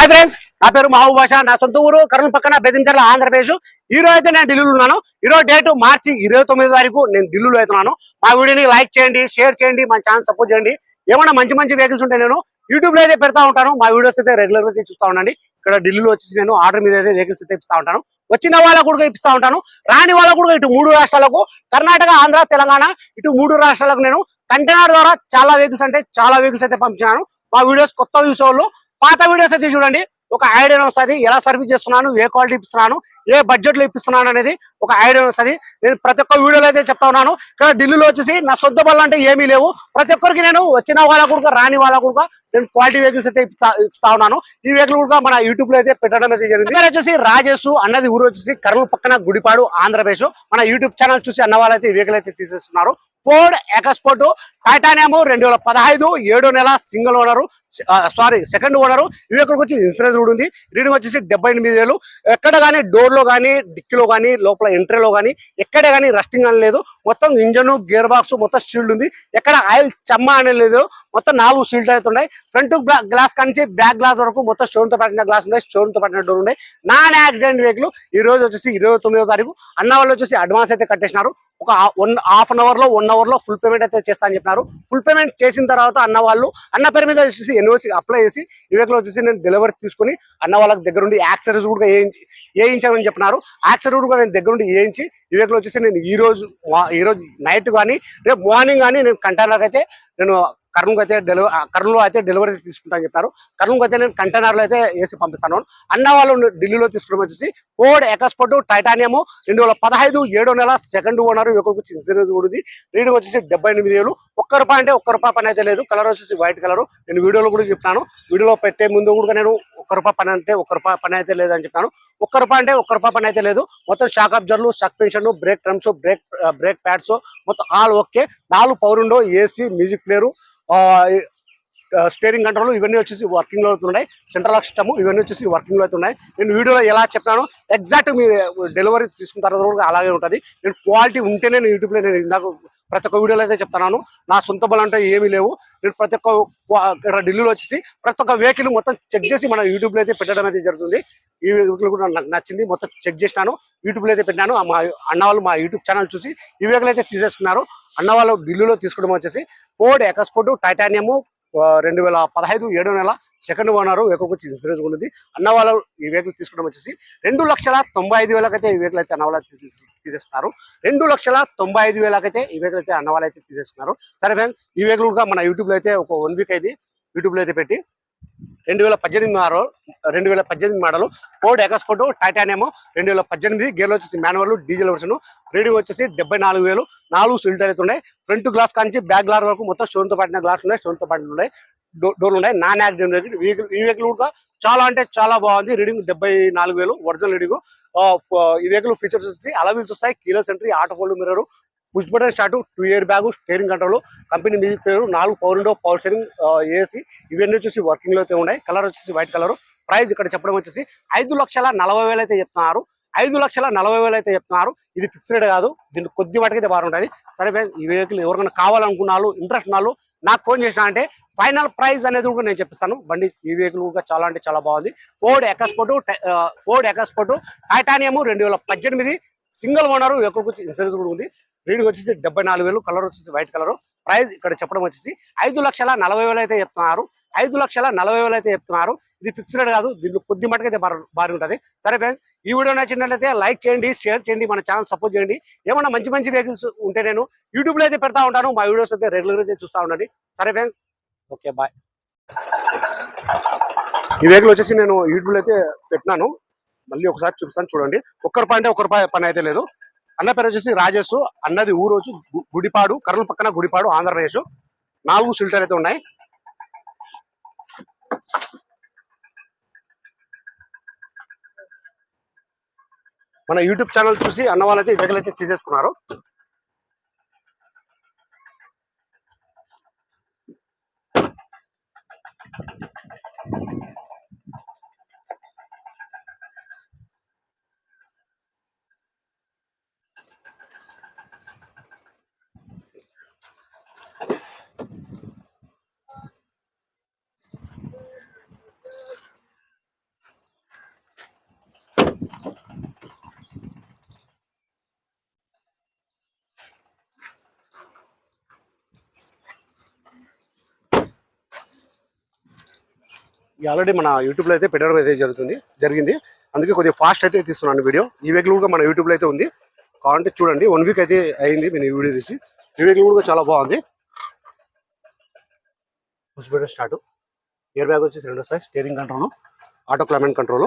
Hi friends నా పేరు మహబూబ్ బాషా. నా సొంత ఊరు కర్నూలు పక్కన బెదించర్ల ఆంధ్రప్రదేశ్. ఈ రోజు అయితే నేను ఢిల్లీలో ఉన్నాను. ఈరోజు డేట్ మార్చి ఇరవై తొమ్మిది తారీఖు నేను ఢిల్లీలో అవుతున్నాను. మా వీడియోని లైక్ చేయండి షేర్ చేయండి మా ఛానల్ సపోర్ట్ చేయండి. ఏమైనా మంచి మంచి వెహికల్స్ ఉంటే నేను యూట్యూబ్లో అయితే పెడతా ఉంటాను. మా వీడియోస్ అయితే రెగ్యులర్గా చూస్తూ ఉండండి. ఇక్కడ ఢిల్లీలో వచ్చేసి నేను ఆర్డర్ మీద అయితే వెహికల్స్ అయితే ఇస్తా ఉంటాను. వచ్చిన వాళ్ళకు కూడా ఇప్పిస్తా ఉంటాను. రాని వాళ్ళకు కూడా ఇటు మూడు రాష్ట్రాలకు కర్ణాటక ఆంధ్ర తెలంగాణ ఇటు మూడు రాష్ట్రాలకు నేను కంటైనర్ ద్వారా చాలా వెహికల్స్ అంటే చాలా వెహికల్స్ అయితే పంపించాను మా వీడియోస్ కొత్త చూసేవాళ్ళు పాత వీడియోస్ అయితే చూడండి. ఒక ఐడియా వస్తుంది. ఎలా సర్వీస్ చేస్తున్నాను? ఏ క్వాలిటీ ఇస్తున్నాను? ఏ బడ్జెట్లో ఇప్పిస్తున్నాను అనేది ఒక ఐడియా వస్తుంది. నేను ప్రతి ఒక్క వీడియోలో అయితే చెప్తా ఉన్నాను. ఇక్కడ ఢిల్లీలో వచ్చేసి నా సొంత బళ్ళు అంటే ఏమీ లేవు. ప్రతి ఒక్కరికి నేను వచ్చిన వాళ్ళ కూడా రాని వాళ్ళ కూడా నేను క్వాలిటీ వెహికల్స్ అయితే ఇస్తా ఉన్నాను. ఈ వెహికల్ కూడా మన యూట్యూబ్లో అయితే పెట్టడం అయితే జరిగింది. ఇక్కడ వచ్చేసి రాజేష్ అన్నది ఊరు వచ్చేసి కర్నూలు పక్కన గుడిపాడు ఆంధ్రప్రదేశ్. మన యూట్యూబ్ ఛానల్ చూసి అన్న వాళ్ళైతే ఈ వెహికల్ అయితే తీసేస్తున్నారు. ఫోర్డ్ ఎకస్పోర్ట్ టైటానియం రెండు వేల పదహైదు ఏడో నెల single owner. Sorry second owner ఇవి వచ్చి ఇన్సూరెన్స్ కూడా ఉంది. రీడింగ్ వచ్చేసి డెబ్బై ఎనిమిది వేలు. ఎక్కడ కానీ డోర్లో కానీ డిక్కీలో కానీ లోపల ఎంట్రీలో కానీ ఎక్కడ కానీ రస్టింగ్ అని లేదు. మొత్తం ఇంజన్ గేర్ బాక్స్ మొత్తం షీల్డ్ ఉంది. ఎక్కడ ఆయిల్ చెమ్మ అనేది లేదు. మొత్తం నాలుగు షీల్డ్ అయితే ఉన్నాయి. ఫ్రంట్ గ్లాస్ నుంచి బ్యాక్ గ్లాస్ వరకు మొత్తం స్టోన్తో పట్టిన గ్లాస్ ఉన్నాయి. స్టోన్తో పట్టిన డోర్ ఉన్నాయి. నాన్ యాక్సిడెంట్ వెహికల్ ఈ రోజు వచ్చేసి ఇరవై తొమ్మిదో తారీఖు. అన్న వాళ్ళు వచ్చేసి అడ్వాన్స్ అయితే కట్టేసినారు. ఒక వన్ హాఫ్ అన్ అవర్లో వన్ అవర్లో ఫుల్ పేమెంట్ అయితే చేస్తా అని చెప్పినారు. ఫుల్ పేమెంట్ చేసిన తర్వాత అన్న వాళ్ళు అన్న పేరు మీద వచ్చేసి ఎన్ఓసి అప్లై చేసి వివేక్లో వచ్చేసి నేను డెలివరీ తీసుకుని అన్న వాళ్ళకి దగ్గరుండి యాక్సరీస్ కూడా వేయించి వేయించామని చెప్పినారు. యాక్సరీ కూడా నేను దగ్గరుండి వేయించి వివేక్లో వచ్చేసి నేను ఈ రోజు ఈ రోజు నైట్ కానీ రేపు మార్నింగ్ కానీ నేను కంటైనర్ అయితే నేను కర్నూలుకి అయితే డెలివరీ కర్నూలు అయితే డెలివరీ తీసుకుంటాను చెప్పారు. కర్నూలుకి అయితే నేను కంటైనర్లో అయితే వేసి పంపిస్తాను. అన్న వాళ్ళు ఢిల్లీలో తీసుకోవడం వచ్చేసి ఫోర్డ్ ఎకస్పోర్ట్ టైటానియం రెండు వేల పదహైదు ఏడో నెల సెకండ్ ఓనర్ వెహికల్కి ఇన్సూరెన్స్ కూడా ఉంది రీడింగ్ వచ్చేసి డెబ్బై ఎనిమిది వేలు. ఒక్క రూపాయి అంటే ఒక్క రూపాయి పని అయితే లేదు. కలర్ వచ్చేసి వైట్ కలర్. నేను వీడియోలో కూడా చెప్తాను. వీడియోలో పెట్టే ముందు కూడా నేను ఒక్క రూపాయి పని అంటే ఒక్క రూపాయి పని అయితే లేదు అని చెప్పాను ఒక్క రూపాయి అంటే ఒక్క రూపాయి పని అయితే లేదు. మొత్తం shock అబ్జర్లు suspension brake drums brake brake pads మొత్తం ఆల్ ఓకే నాలుగు power AC music player steering control ఇవన్నీ వచ్చేసి వర్కింగ్లో అవుతున్నాయి. సెంట్రల్ సిస్టమ్ ఇవన్నీ వచ్చేసి వర్కింగ్లో అవుతున్నాయి. నేను వీడియోలో ఎలా చెప్పాను ఎగ్జాక్ట్ మీరు డెలివరీ తీసుకున్న తర్వాత కూడా అలాగే ఉంటుంది. నేను క్వాలిటీ ఉంటేనే నేను యూట్యూబ్లో నేను ఇందాక ప్రతి ఒక్క వీడియోలో అయితే చెప్తున్నాను. నా సొంత బలం అంటే ఏమీ లేవు. నేను ప్రతి ఒక్క ఇక్కడ ఢిల్లీలో వచ్చేసి ప్రతి ఒక్క వెహికల్ మొత్తం చెక్ చేసి మన యూట్యూబ్లో అయితే పెట్టడం అయితే జరుగుతుంది. ఈ వెహికల్ కూడా నాకు నచ్చింది. మొత్తం చెక్ చేసినాను. యూట్యూబ్లో అయితే పెట్టాను మా అన్న వాళ్ళు మా యూట్యూబ్ ఛానల్ చూసి ఈ వెహికల్ అయితే తీసేసుకున్నారు. అన్న వాళ్ళు ఢిల్లీలో తీసుకోవడం వచ్చేసి ఫోర్డ్ ఎకస్పోర్ట్ టైటానియము రెండు వేల పదహైదు ఏడో నెల సెకండ్ ఓనర్ వెహికల్ వచ్చి ఇన్సూరెన్స్ ఉన్నది అన్న వాళ్ళు ఈ వెహికల్ తీసుకోవడం వచ్చేసి రెండు లక్షల తొంభై ఐదు వేలకైతే ఈ వెహికల్ అయితే అన్న వాళ్ళు అయితే రెండు లక్షల తొంభై ఐదు వేలకైతే ఈ వెహికల్ అయితే అన్న వాళ్ళు అయితే తీసేస్తున్నారు. సరే ఫ్రెండ్స్ ఈ వెహికల్ కూడా మన యూట్యూబ్లో అయితే ఒక వన్ వీక్ అయితే యూట్యూబ్లో అయితే పెట్టి రెండు వేల పద్దెనిమిది మోడల్ రెండు వేల పద్దెనిమిది మోడల్ ఫోర్డ్ ఎకస్పోర్ట్ టైటానియం రెండు వేల పద్దెనిమిది గేర్లు వచ్చేసి మాన్యువల్ డీజిల్ వర్షన్ రీడింగ్ వచ్చేసి డెబ్బై నాలుగు వేలు నాలుగు సిల్టర్ అయితే ఉన్నాయి. ఫ్రంట్ గ్లాస్ కాంచి బ్యాక్ గ్లాస్ వరకు మొత్తం స్టోన్తో పాటిన గ్లాస్ ఉన్నాయి. స్టోన్తో పాటిన ఉన్నాయి. డో- డోర్లు ఉన్నాయి. నాన్ యాక్టివ్ వెహికల్ ఈ వెహికల్ కూడా చాలా అంటే చాలా బాగుంది. రీడింగ్ డెబ్బై నాలుగు వేలు ఒరిజినల్ రీడింగ్. ఈ వెహికల్ ఫీచర్స్ వచ్చి అలవిల్స్ వస్తాయి. కీలర్ sentry auto fold mirror push button start two air bag steering control company music player నాలుగు power window power steering AC ఇవన్నీ వచ్చేసి వర్కింగ్లో అయితే ఉన్నాయి. కలర్ వచ్చేసి వైట్ కలర్. ప్రైస్ ఇక్కడ చెప్పడం వచ్చేసి ఐదు లక్షల నలభై వేలు అయితే చెప్తున్నారు. ఐదు లక్షల నలభై వేలు అయితే చెప్తున్నారు. ఇది ఫిక్స్డ్ రేట్ కాదు. దీనికి కొద్ది వాటికి బాగుంటుంది. సరే ఈ వెహికల్ ఎవరికైనా కావాలనుకున్నారు ఇంట్రెస్ట్ ఉన్నారు నాకు ఫోన్ చేసిన అంటే ఫైనల్ ప్రైస్ అనేది కూడా నేను చెప్పిస్తాను. బండి ఈ వెహికల్ కూడా చాలా అంటే చాలా బాగుంది. Ford EcoSport Ford EcoSport Titanium రెండు వేల పద్దెనిమిది సింగిల్ ఓనర్ వెహికల్ వచ్చి ఇన్సూరెన్స్ కూడా ఉంది. రీడింగ్ వచ్చేసి డెబ్బై నాలుగు వేలు కలర్ వచ్చేసి వైట్ కలర్ ప్రైస్ ఇక్కడ చెప్పడం వచ్చేసి ఐదు లక్షల నలభై వేలు అయితే చెప్తున్నారు. ఐదు లక్షల నలభై వేలు అయితే చెప్తున్నారు. ఇది ఫిక్స్డ్ కాదు దీంట్లో కొద్ది మటుకైతే భారీ ఉంటుంది. సరే ఫ్రెండ్స్ ఈ వీడియో నచ్చినట్లయితే లైక్ చేయండి షేర్ చేయండి మన ఛానల్ సపోర్ట్ చేయండి. ఏమన్నా మంచి మంచి వెహికల్స్ ఉంటే నేను యూట్యూబ్లో అయితే పెడతా ఉంటాను మా వీడియోస్ అయితే రెగ్యులర్ అయితే చూస్తా ఉండండి. సరే ఫ్రెండ్స్ ఓకే బాయ్ ఈ వెహికల్ వచ్చేసి నేను యూట్యూబ్లో అయితే పెట్టినాను. మళ్ళీ ఒకసారి చూపిస్తాను చూడండి. ఒక్క రూపాయి అంటే ఒక్క రూపాయి పని అయితే లేదు. అన్న పేరు వచ్చేసి రాజేష్. అన్నది ఊరు వచ్చి గుడిపాడు కర్నూలు పక్కన గుడిపాడు ఆంధ్రప్రదేశ్. నాలుగు సిల్టర్ అయితే ఉన్నాయి. మన యూట్యూబ్ ఛానల్ చూసి అన్న వాళ్ళైతే ఈ దగ్గర అయితే తీసేసుకున్నారు. ఆల్రెడీ మన యూట్యూబ్లో అయితే పెట్టడం అయితే జరుగుతుంది జరిగింది. అందుకే కొద్దిగా ఫాస్ట్ అయితే తీస్తున్నాను వీడియో. ఈ వెహికల్ కూడా మన యూట్యూబ్లో అయితే ఉంది. కావాలంటే చూడండి వన్ వీక్ అయితే అయింది నేను ఈ వీడియో తీసి. ఈ వెహికల్ కూడా చాలా బాగుంది. Push button start air bag వచ్చేసి రెండు size steering control auto climate control